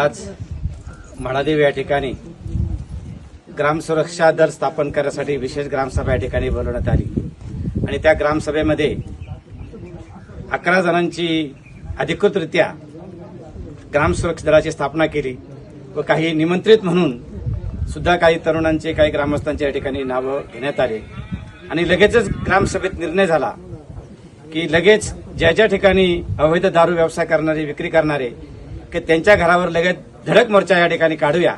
आज म्हाळादेव या ठिकाणी ग्रामसुरक्षा दल स्थापन करण्यासाठी विशेष ग्रामसभा या ठिकाणी बोलवण्यात आली. आणि त्या ग्रामसभेमध्ये अकरा जणांची अधिकृतरित्या ग्रामसुरक्षा दलाची स्थापना केली व काही निमंत्रित म्हणून सुद्धा काही तरुणांचे काही ग्रामस्थांचे या ठिकाणी नावं घेण्यात आले. आणि लगेचच ग्रामसभेत निर्णय झाला की लगेच ज्या ज्या ठिकाणी अवैध दारू व्यवसाय करणारे विक्री करणारे की त्यांच्या घरावर लगेच धडक मोर्चा या ठिकाणी काढूया.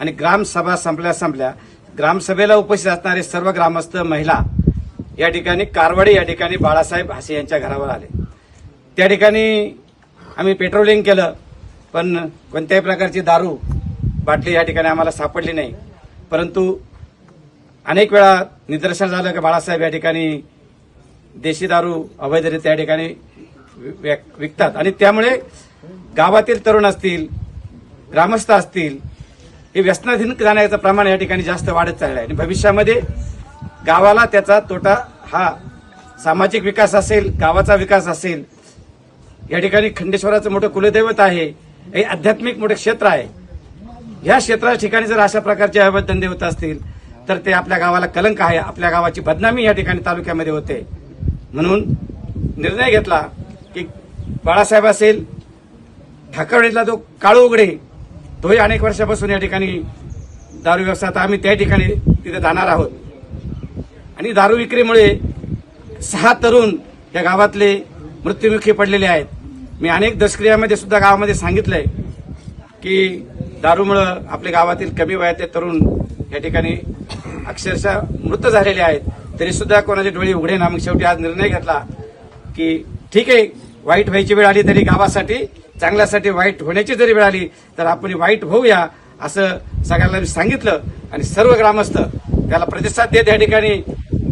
आणि ग्रामसभा संपल्या संपल्या ग्रामसभेला उपस्थित असणारे सर्व ग्रामस्थ महिला या ठिकाणी कारवाडी या ठिकाणी बाळासाहेब हासे यांच्या घरावर आले. त्या ठिकाणी आम्ही पेट्रोलिंग केलं पण कोणत्याही प्रकारची दारू बाटली या ठिकाणी आम्हाला सापडली नाही. परंतु अनेक वेळा निदर्शन झालं की बाळासाहेब या ठिकाणी देशी दारू अवैधरित्या त्या ठिकाणी विकतात. आणि त्यामुळे गावातील तरुण असतील ग्रामस्थ असतील हे व्यसनाधीन जाण्याचं प्रमाण या ठिकाणी जास्त वाढत चाललं आहे आणि भविष्यामध्ये गावाला त्याचा तोटा हा सामाजिक विकास असेल गावाचा विकास असेल या ठिकाणी खंडेश्वराचं मोठं कुलदैवत आहे हे आध्यात्मिक मोठं क्षेत्र आहे. ह्या क्षेत्राच्या ठिकाणी जर अशा प्रकारचे अवैध धंदे होत असतील तर ते आपल्या गावाला कलंक आहे. आपल्या गावाची बदनामी या ठिकाणी तालुक्यामध्ये होते. म्हणून निर्णय घेतला की बाळासाहेब असेल ठाकरवाडीतला जो काळू उघडे तोही अनेक वर्षापासून या ठिकाणी दारू व्यवसायात आम्ही त्या ठिकाणी तिथे जाणार आहोत. आणि दारू विक्रीमुळे सहा तरुण या गावातले मृत्युमुखी पडलेले आहेत. मी अनेक दशक्रियामध्ये सुद्धा गावामध्ये सांगितलंय की दारूमुळं आपल्या गावातील कमी वयातले तरुण या ठिकाणी अक्षरशः मृत झालेले आहेत. तरी सुद्धा कोणाचे डोळे उघडे ना. मग शेवटी आज निर्णय घेतला की ठीक आहे वाईट व्हायची वेळ आली तरी गावासाठी चांगल्यासाठी वाईट होण्याची जरी वेळ आली तर आपण वाईट होऊया असं सगळ्यांना मी सांगितलं. आणि सर्व ग्रामस्थ त्याला प्रतिसाद देत या ठिकाणी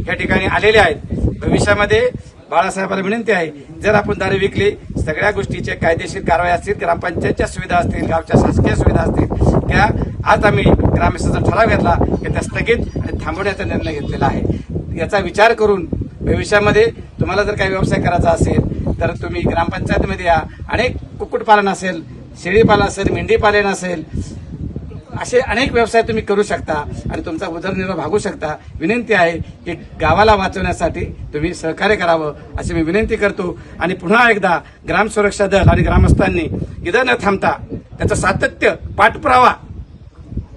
या ठिकाणी आलेले आहेत. भविष्यामध्ये बाळासाहेबांना विनंती आहे जर आपण दारू विकली सगळ्या गोष्टीचे कायदेशीर कारवाई असतील ग्रामपंचायतच्या सुविधा असतील गावच्या शासकीय सुविधा असतील त्या आज आम्ही ग्रामस्थांचा ठराव घेतला की त्या स्थगित आणि थांबवण्याचा निर्णय घेतलेला आहे. याचा विचार करून भविष्यामध्ये तुम्हाला जर काही व्यवसाय करायचा असेल तर तुम्ही ग्रामपंचायतमध्ये या. अनेक कुक्कुटपालन असेल शेळीपालन असेल मेंढीपालन असेल असे अनेक व्यवसाय तुम्ही करू शकता आणि तुमचा उदरनिर्वाह भागू शकता. विनंती आहे की गावाला वाचवण्यासाठी तुम्ही सहकार्य करावं अशी मी विनंती करतो. आणि पुन्हा एकदा ग्राम सुरक्षा दल आणि ग्रामस्थांनी इथं न थांबता त्याचं सातत्य पाठपुरावा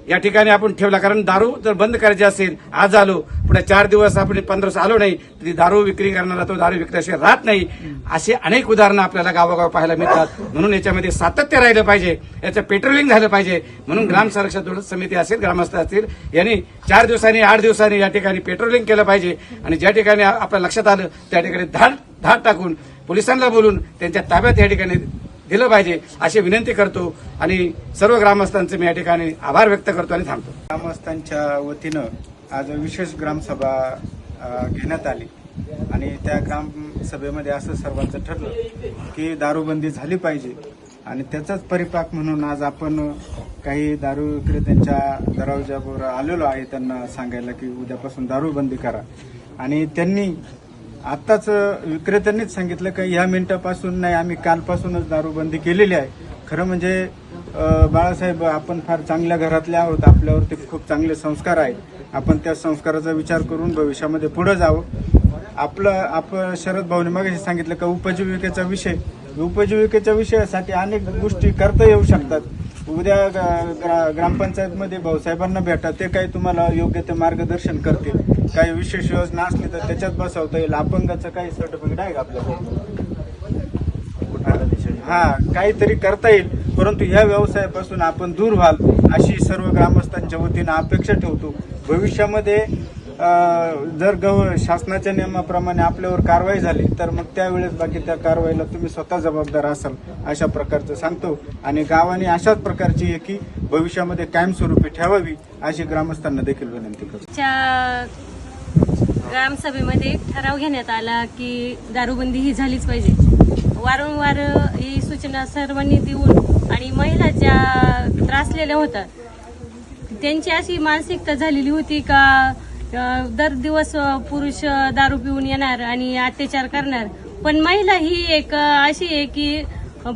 या ठिकाणी आपण ठेवला कारण दारू जर बंद करायची असेल आज आलो पुढे चार दिवस आपण पंधरा आलो नाही तरी दारू विक्री करणारा तो दारू विकल्याशिवाय राहत नाही. असे अनेक उदाहरणं आपल्याला गावोगाव पाहायला मिळतात. म्हणून याच्यामध्ये सातत्य राहिलं पाहिजे याचं पेट्रोलिंग झालं पाहिजे. म्हणून ग्राम संरक्षण समिती असेल ग्रामस्थ असतील यांनी चार दिवसांनी आठ दिवसांनी या ठिकाणी पेट्रोलिंग केलं पाहिजे. आणि ज्या ठिकाणी आपल्या लक्षात आलं त्या ठिकाणी धाड धाड टाकून पोलिसांना बोलून त्यांच्या ताब्यात या ठिकाणी दिलं पाहिजे अशी विनंती करतो आणि सर्व ग्रामस्थांचे मी या ठिकाणी आभार व्यक्त करतो आणि थांबतो. ग्रामस्थांच्या वतीनं आज विशेष ग्रामसभा घेण्यात आली. आणि त्या ग्रामसभेमध्ये असं सर्वांचं ठरलं की दारूबंदी झाली पाहिजे. आणि त्याचाच परिपाक म्हणून आज आपण काही दारू विक्रेत्यांच्या दरवाजावर आलेलो आहे त्यांना सांगायला की उद्यापासून दारूबंदी करा. आणि त्यांनी आत्ताच विक्रेत्यांनीच सांगितलं की ह्या मिनिटापासून नाही आम्ही कालपासूनच दारूबंदी केलेली आहे. खरं म्हणजे बाळासाहेब आपण फार चांगल्या घरातले आहोत आपल्यावरती खूप चांगले संस्कार आहेत. आपण त्या संस्काराचा विचार करून भविष्यामध्ये पुढे जावं. आपलं आपण शरद भाऊने मगाशी सांगितलं का उपजीविकेचा विषय. उपजीविकेच्या विषयासाठी अनेक गोष्टी करता येऊ शकतात. उद्या ग- ग्रा- ग्रामपंचायतमध्ये भाऊसाहेबांना भेटा ते काही तुम्हाला योग्य ते मार्गदर्शन करतील. काही विशेष योजना असली तर त्याच्यात बसवता येईल. अपंगाचं काही सर्टिफिकेट आहे का आपल्याकडे? हा काहीतरी करता येईल. परंतु ह्या व्यवसायापासून आपण दूर व्हाल अशी सर्व ग्रामस्थांच्या वतीनं अपेक्षा ठेवतो. भविष्यामध्ये जर गव शासनाच्या नियमाप्रमाणे आपल्यावर कारवाई झाली तर मग त्यावेळेस बाकी त्या कारवाईला तुम्ही स्वतः जबाबदार असाल अशा प्रकारचं सांगतो. आणि गावाने अशाच प्रकारची आहे की भविष्यामध्ये कायमस्वरूपी ठेवावी अशी ग्रामस्थांना देखील विनंती करतो. ग्रामसभेमध्ये ठराव घेण्यात आला की दारूबंदी ही झालीच पाहिजे. वारंवार ही सूचना सर्वांनी देऊन आणि महिला ज्या त्रासलेल्या होत्या त्यांची अशी मानसिकता झालेली होती का दर दिवस पुरुष दारू पिऊन येणार आणि अत्याचार करणार. पण महिला ही एक अशी आहे की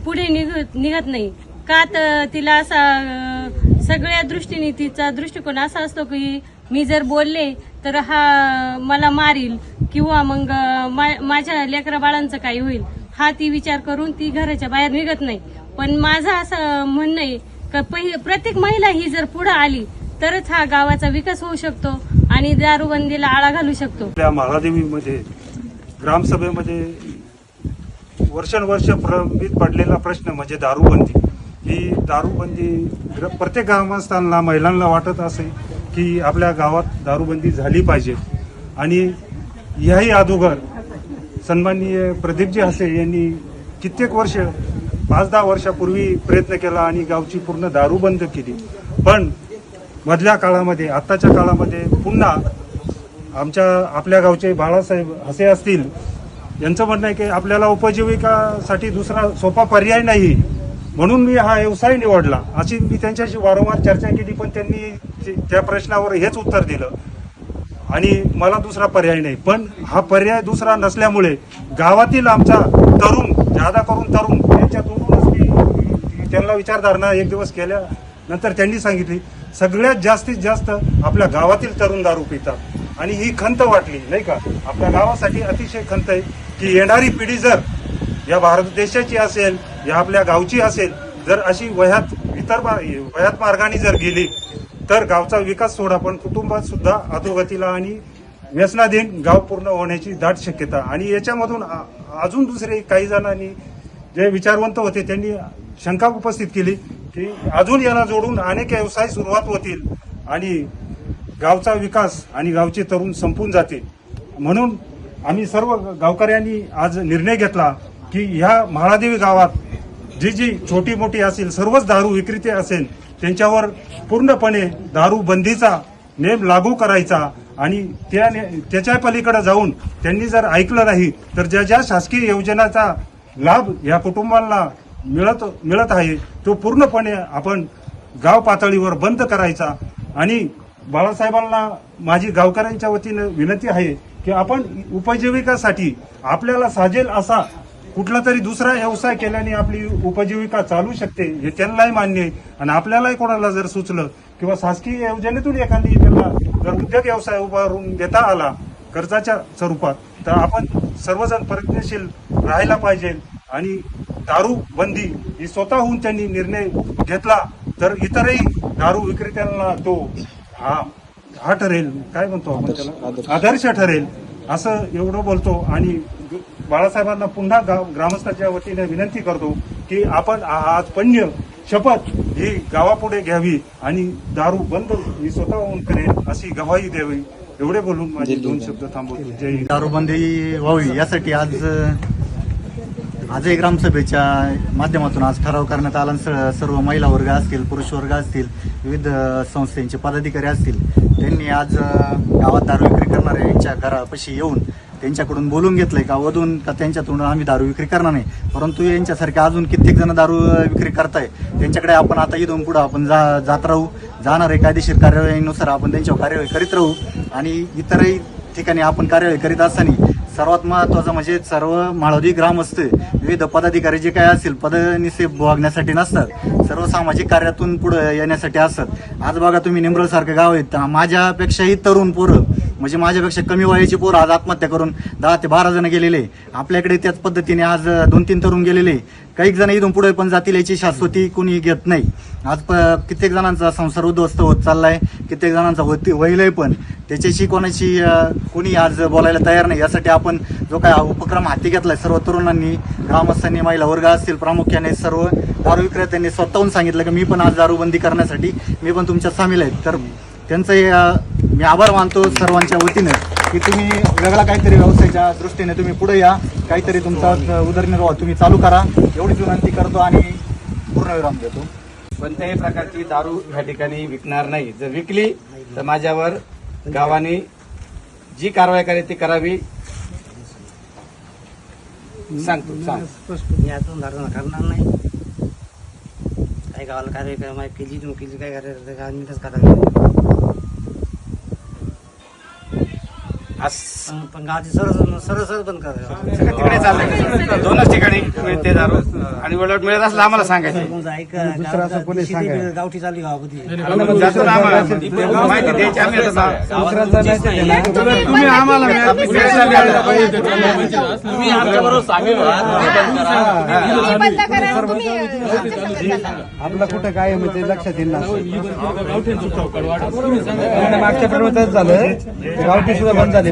पुढे निघत निघत नाही. का तर तिला असा सगळ्या दृष्टीने तिचा दृष्टिकोन असा असतो की मी जर बोलले तर हा मला मारील किंवा मग मा- माझ्या लेकरा बाळांचं काही होईल हा ती विचार करून ती घराच्या बाहेर निघत नाही. पण माझं असं म्हणणं आहे का पहि- प्रत्येक महिला ही जर पुढे आली तरच हा गावाचा विकास होऊ शकतो आणि दारूबंदीला आळा घालू शकतो. त्या महादेवीमध्ये ग्रामसभेमध्ये वर्षानुवर्ष प्रलंबित पडलेला प्रश्न म्हणजे दारूबंदी. ही दारूबंदी प्रत्येक ग्रामस्थांना महिलांना वाटत असे की आपल्या गावात दारूबंदी झाली पाहिजे. आणि याही अगोदर सन्माननीय प्रदीपजी हसे यांनी कित्येक वर्ष पाच दहा वर्षापूर्वी प्रयत्न केला आणि गावची पूर्ण दारू बंद केली. पण मधल्या काळामध्ये आत्ताच्या काळामध्ये पुन्हा आमच्या आपल्या गावचे बाळासाहेब हसे असतील यांचं म्हणणं आहे की आपल्याला उपजीविकासाठी दुसरा सोपा पर्याय नाही. म्हणून मी हा व्यवसाय निवडला. अशी मी त्यांच्याशी वारंवार चर्चा केली पण त्यांनी ते- त्या प्रश्नावर हेच उत्तर दिलं. आणि मला दुसरा पर्याय नाही. पण हा पर्याय दुसरा नसल्यामुळे गावातील आमचा तरुण जादा करून तरुण त्यांच्यातूनच मी त्यांना विचारधारणा एक दिवस केल्या. नंतर त्यांनी सांगितली सगळ्यात जास्तीत जास्त आपल्या गावातील तरुण दारू पितात. आणि ही खंत वाटली नाही का? आपल्या गावासाठी अतिशय खंत आहे की येणारी पिढी जर या भारत देशाची असेल या आपल्या गावची असेल जर अशी वह्यात इतर मा- वह्यात मार्गाने जर गेली तर गावचा विकास सोडा पण कुटुंबात सुद्धा अधोगतीला आणि व्यसनाधीन गाव पूर्ण होण्याची दाट शक्यता. आणि याच्यामधून अजून दुसरे काही जणांनी जे विचारवंत होते त्यांनी शंका उपस्थित केली की अजून याला जोडून अनेक व्यवसाय सुरुवात होतील आणि गावचा विकास आणि गावचे तरुण संपून जातील. म्हणून आम्ही सर्व गावकऱ्यांनी आज निर्णय घेतला की ह्या महादेवी गावात जी जी छोटी मोठी असेल सर्वच दारू विक्रेते असेल त्यांच्यावर पूर्णपणे दारू बंदीचा नेम लागू करायचा आणि त्या त्याच्या पलीकडे जाऊन त्यांनी जर ऐकलं नाही तर ज्या ज्या शासकीय योजनाचा लाभ या कुटुंबांना मिळत मिळत आहे तो पूर्णपणे आपण गाव पातळीवर बंद करायचा. आणि बाळासाहेबांना माझी गावकऱ्यांच्या वतीनं विनंती आहे की आपण उपजीविकासाठी आपल्याला साजेल असा कुठला तरी दुसरा व्यवसाय केल्याने आपली उपजीविका चालू शकते हे त्यांनाही मान्य आहे. आणि आपल्यालाही कोणाला जर सुचलं किंवा शासकीय योजनेतून एखादी त्यांना जर उद्योग व्यवसाय उभारून देता आला कर्जाच्या स्वरूपात तर आपण सर्वजण प्रयत्नशील राहायला पाहिजे. आणि दारू बंदी ही स्वतःहून त्यांनी निर्णय घेतला तर इतरही दारू विक्रेत्यांना तो हा हा ठरेल. काय म्हणतो आपण त्याला? आदर्श ठरेल असं एवढं बोलतो. आणि बाळासाहेबांना पुन्हा गाव ग्रामस्थांच्या वतीने विनंती करतो की आपण आज पण्य शपथ ही गावापुढे घ्यावी आणि दारू बंद ही स्वतःहून करेल अशी गवाही द्यावी. एवढे बोलून माझे दोन शब्द थांबवतो. जय दारूबंदी व्हावी यासाठी आज आजही ग्रामसभेच्या माध्यमातून आज ठराव करण्यात आला सर्व महिला वर्ग असतील पुरुष वर्ग असतील विविध संस्थेचे पदाधिकारी असतील त्यांनी आज गावात दारू विक्री करणाऱ्या यांच्या घरापाशी येऊन त्यांच्याकडून बोलून घेतलंय का? वधून का त्यांच्यातून आम्ही दारू विक्री करणार नाही? परंतु यांच्यासारखे अजून कित्येक जण दारू विक्री करताय. त्यांच्याकडे आपण आता इथून पुढं आपण जा जात राहू. जाणार आहे कायदेशीर कार्यवाहीनुसार आपण त्यांच्यावर कार्यवाही करीत राहू. आणि इतरही ठिकाणी आपण कार्यवाही करीत असताना सर्वात महत्वाचं म्हणजे सर्व माळोदी ग्रामस्थ विविध पदाधिकारी जे काय असतील पदनिसे भागण्यासाठी नसतात. सर्व सामाजिक कार्यातून पुढे येण्यासाठी असतात. आज बघा तुम्ही निंब्रळ गाव आहेत माझ्यापेक्षाही तरुण पोरं म्हणजे माझ्यापेक्षा कमी वयाची पोरं आज आत्महत्या करून दहा ते बारा जण गेलेले. आपल्याकडे त्याच पद्धतीने आज दोन तीन तरुण गेलेले. काही जण इथून पुढे पण जातील याची शाश्वती कोणी घेत नाही. आज प- कित्येक जणांचा संसार उद्ध्वस्त होत चाललाय कित्येक जणांचा होती वहिलंय पण. त्याच्याशी कोणाची कोणी आज बोलायला तयार नाही यासाठी आपण जो काय उपक्रम हाती घेतलाय सर्व तरुणांनी ग्रामस्थांनी महिला वर्ग असतील प्रामुख्याने सर्व दारू विक्रेत्यांनी स्वतःहून सांगितलं की मी पण आज दारूबंदी करण्यासाठी मी पण तुमच्यात सामील आहे. तर त्यांचं मी आभार मानतो सर्वांच्या वतीनं की तुम्ही वेगळा काहीतरी व्यवसायाच्या दृष्टीने तुम्ही पुढे या. काहीतरी तुमचा उदरनिर्वाह तुम्ही चालू करा. एवढीच विनंती करतो आणि पूर्णविराम देतो. कोणत्याही प्रकारची दारू या ठिकाणी विकणार नाही. जर विकली तर माझ्यावर गावाने जी कारवाई करायची ती करावी. सांगतो सांग. मी अजून धारणा करणार नाही. काही गावाला कार्यक्रम आहे केली तुम्ही केली काय करायचं आम्ही तसं करा. आज पण- गावाची सरळ सरळ सरळ बंद तिकडे चाललंय दोनच ठिकाणी मिळते दारू आणि उलट मिळत असलं आम्हाला सांगायचं. ऐका. शेती गावठी चालली गावामध्ये. आम्हाला. माहिती द्यायची आम्ही आता. तुम्ही आम्हाला आपली वेळ झाली आता. तुम्ही आमच्या बरोबर सामील व्हा तुम्ही बंद करा. आणि तुम्ही आमच्या संगत चला. आपलं कुठं काय आहे ते लक्षात येईल ना. मागच्या प्रमाणात झालं. गावठी सुद्धा बंद झाली.